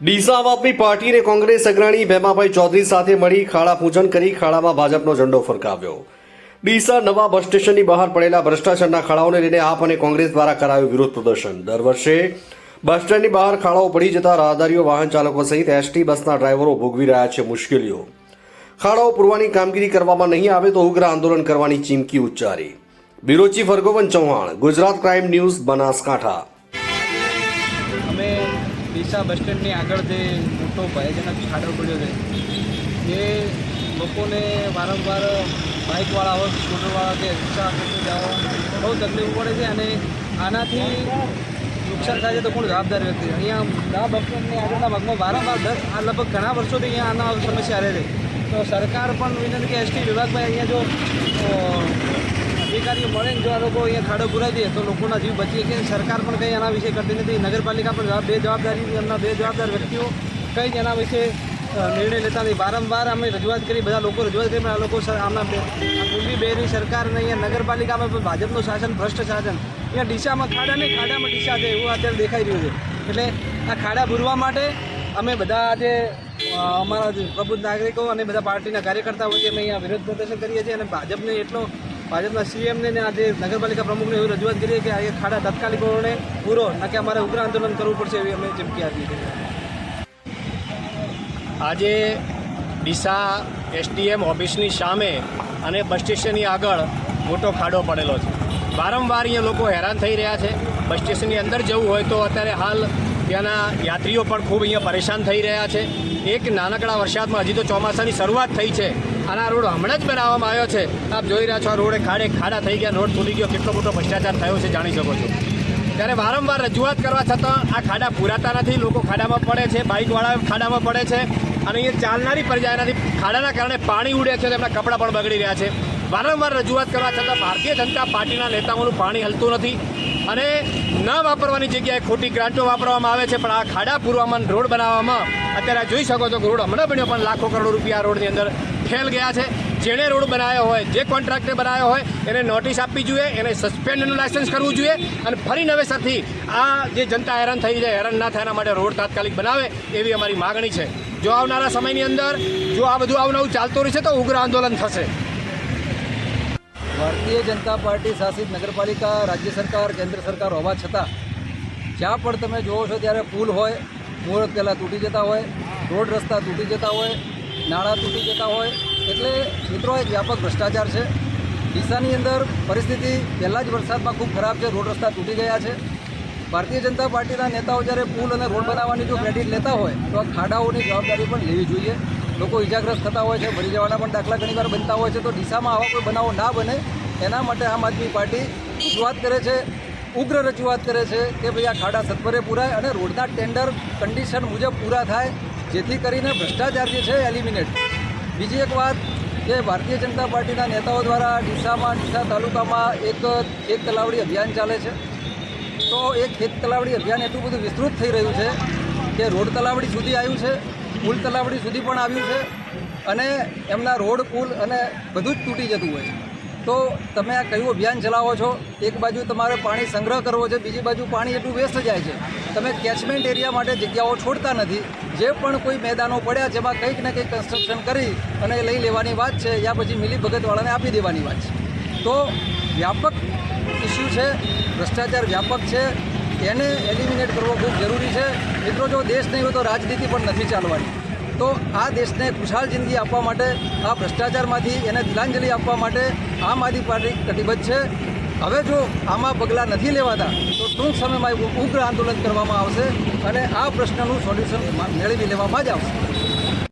ડીસા આમ આદમી પાર્ટી અને કોંગ્રેસ અગ્રણી ભેમાભાઈ ચૌધરી સાથે મળી ખાડા પૂજન કરી ખાડામાં ભાજપનો ઝંડો ફરકાવ્યો. ડીસા નવા બસ સ્ટેશનની બહાર પડેલા ભ્રષ્ટાચારના ખાડાઓને લઈને આપ અને કોંગ્રેસ દ્વારા કરાયું વિરોધ પ્રદર્શન. દર વર્ષે બસ સ્ટેન્ડની બહાર ખાડાઓ પડી જતા રાહદારીઓ, વાહન ચાલકો સહિત એસટી બસના ડ્રાઈવરો ભોગવી રહ્યા છે મુશ્કેલીઓ. ખાડાઓ પૂરવાની કામગીરી કરવામાં નહીં આવે તો ઉગ્ર આંદોલન કરવાની ચીમકી ઉચ્ચારી. Bureau chief Hargovan Chauhan, Gujarat crime news, Banaskantha. Deesa bus સ્ટેન્ડની આગળ જે મોટો ભયજનક ખાડો પડ્યો છે, એ લોકોને વારંવાર બાઇકવાળા હોય, સ્કૂટરવાળા કે રિક્ષા બહુ તકલીફ પડે છે અને આનાથી નુકસાન થાય છે તો કોણ જવાબદાર વ્યક્તિ? અહીંયા આ બસ આગળના ભાગમાં વારંવાર દસ, આ લગભગ ઘણા વર્ષોથી અહીંયા આના સમસ્યા રહે છે. તો સરકાર પણ વિનંતી કે એસટી વિભાગમાં અહીંયા જો અધિકારીઓ મળે ને જો આ લોકો અહીંયા ખાડો પુરાઈ દે તો લોકોના જીવ બચી શકે સરકાર પણ કંઈ એના વિશે કરતી નથી. નગરપાલિકા પણ બે જવાબદારી એમના બે જવાબદાર વ્યક્તિઓ કંઈ જ એના વિશે નિર્ણય લેતા નથી. વારંવાર અમે રજૂઆત કરી, બધા લોકો રજૂઆત કરી, પણ આ લોકો આમના પૂર્વી બેની સરકાર અને અહીંયા નગરપાલિકામાં પણ ભાજપનું શાસન, ભ્રષ્ટ શાસન. અહીંયા ડીસામાં ખાડા નહીં, ખાડામાં ડીસા છે, એવું અત્યારે દેખાઈ રહ્યું છે. એટલે આ ખાડા ભૂરવા માટે અમે બધા આજે અમારા જે પ્રબુદ્ધ નાગરિકો અને બધા પાર્ટીના કાર્યકર્તાઓ વચ્ચે અમે અહીંયા વિરોધ પ્રદર્શન કરીએ છીએ અને ભાજપને એટલો ભાજપના સીએમને ને આજે નગરપાલિકા પ્રમુખને એવી રજૂઆત કરીએ કે આ ખાડા તાત્કાલિક ધોરણે પૂરો, ન કે અમારે ઉગ્ર આંદોલન કરવું પડશે એવી અમે ચીમકી આપી આજે ડીસા એસડીએમ ઓફિસની સામે અને બસ સ્ટેશનની આગળ મોટો ખાડો પડેલો છે. વારંવાર અહીંયા લોકો હેરાન થઈ રહ્યા છે. બસ સ્ટેશનની અંદર જવું હોય તો અત્યારે હાલ ત્યાંના યાત્રીઓ પણ ખૂબ અહીંયા પરેશાન થઈ રહ્યા છે. એક નાનકડા વરસાદમાં હજી તો ચોમાસાની શરૂઆત થઈ છે. અને આ રોડ હમણાં જ બનાવવામાં આવ્યો છે. આપ જોઈ રહ્યા છો આ રોડે ખાડે ખાડા થઈ ગયા, રોડ તૂટી ગયો. કેટલો મોટો ભ્રષ્ટાચાર થયો છે જાણી શકો છો. ત્યારે વારંવાર રજૂઆત કરવા છતાં આ ખાડા પૂરાતા નથી. લોકો ખાડામાં પડે છે, બાઇકવાળા ખાડામાં પડે છે. અને અહીંયા ચાલનારી પ્રજા એનાથી ખાડાના કારણે પાણી ઉડે છે તેમના કપડાં પણ બગડી રહ્યા છે. વારંવાર રજૂઆત કરવા છતાં ભારતીય જનતા પાર્ટીના નેતાઓનું પાણી હલતું નથી. અને ન વાપરવાની જગ્યાએ ખોટી ગ્રાન્ટો વાપરવામાં આવે છે, પણ આ ખાડા પૂરવામાં રોડ બનાવવામાં અત્યારે જોઈ શકો છો કે રોડ હમણાં બન્યો, પણ લાખો કરોડ રૂપિયા રોડની અંદર ખેલ ગયા છે. જેણે રોડ બનાવ્યો હોય, જે કોન્ટ્રાક્ટરે બનાવ્યો હોય, એને નોટિસ આપવી જોઈએ, એને સસ્પેન્ડનું લાયસન્સ કરવું જોઈએ અને ફરી નવેસરથી આ જે જનતા હેરાન થઈ જાય, હેરાન ના થાય એના માટે રોડ તાત્કાલિક બનાવે એવી અમારી માગણી છે. જો આવનારા સમયની અંદર, જો આ બધું આવનારું ચાલતું રહેશે તો ઉગ્ર આંદોલન થશે. ભારતીય જનતા પાર્ટી શાસિત નગરપાલિકા, રાજ્ય સરકાર, કેન્દ્ર સરકાર હોવા છતાં, જ્યાં પણ તમે જોવો છો ત્યારે પુલ હોય મુહૂર્ત પહેલાં તૂટી જતા હોય, રોડ રસ્તા તૂટી જતા હોય નાણાં તૂટી જતા હોય એટલે મિત્રો એક વ્યાપક ભ્રષ્ટાચાર છે. ડીસાની અંદર પરિસ્થિતિ પહેલાં જ વરસાદમાં ખૂબ ખરાબ છે, રોડ રસ્તા તૂટી ગયા છે. ભારતીય જનતા પાર્ટીના નેતાઓ જ્યારે પુલ અને રોડ બનાવવાની જો ક્રેડિટ લેતા હોય, તો આ ખાડાઓની જવાબદારી પણ લેવી જોઈએ. લોકો ઇજાગ્રસ્ત થતા હોય છે મરી જવાના પણ દાખલા ઘણીવાર બનતા હોય છે. તો ડીસામાં આવા કોઈ બનાવો ના બને. એના માટે આમ આદમી પાર્ટી રજૂઆત કરે છે, ઉગ્ર રજૂઆત કરે છે કે ભાઈ આ ખાડા સત્વરે પૂરાય અને રોડના ટેન્ડર, કન્ડિશન મુજબ પૂરા થાય. જેથી કરીને ભ્રષ્ટાચાર જે છે એલિમિનેટ બીજી એક વાત કે ભારતીય જનતા પાર્ટીના નેતાઓ દ્વારા ડીસામાં, ડીસા તાલુકામાં એક એક તલાવડી અભિયાન ચાલે છે. તો એ ખેત તલાવડી અભિયાન એટલું બધું વિસ્તૃત થઈ રહ્યું છે કે રોડ તલાવડી સુધી આવ્યું છે, પુલ તલાવડી સુધી પણ આવ્યું છે અને એમના રોડ, પુલ અને બધું જ તૂટી જતું હોય છે. તો તમે આ કયું અભિયાન ચલાવો છો? એક બાજુ તમારે પાણી સંગ્રહ કરવો છે, બીજી બાજુ પાણી એટલું વેસ્ટ જાય છે. તમે કેચમેન્ટ એરિયા માટે જગ્યાઓ છોડતા નથી. જે પણ કોઈ મેદાનો પડ્યા જેમાં કંઈક ને કંઈક કન્સ્ટ્રક્શન કરી અને લઈ લેવાની વાત છે, યા પછી મિલી ભગતવાળાને આપી દેવાની વાત છે. તો વ્યાપક ઇસ્યુ છે, ભ્રષ્ટાચાર વ્યાપક છે. એને એલિમિનેટ કરવો ખૂબ જરૂરી છે. મિત્રો, જો દેશ નહીં હોય તો રાજનીતિ પણ નથી ચાલવાની. તો આ દેશને ખુશહાલ જિંદગી આપવા માટે, આ ભ્રષ્ટાચારમાંથી એને તિલાંજલિ આપવા માટે આમ આદમી પાર્ટી કટિબદ્ધ છે. હવે જો આમાં પગલાં નથી લેવાતા, તો ટૂંક સમયમાં ઉગ્ર આંદોલન કરવામાં આવશે અને આ પ્રશ્નનું સોલ્યુશન મેળવી લેવામાં જ આવશે.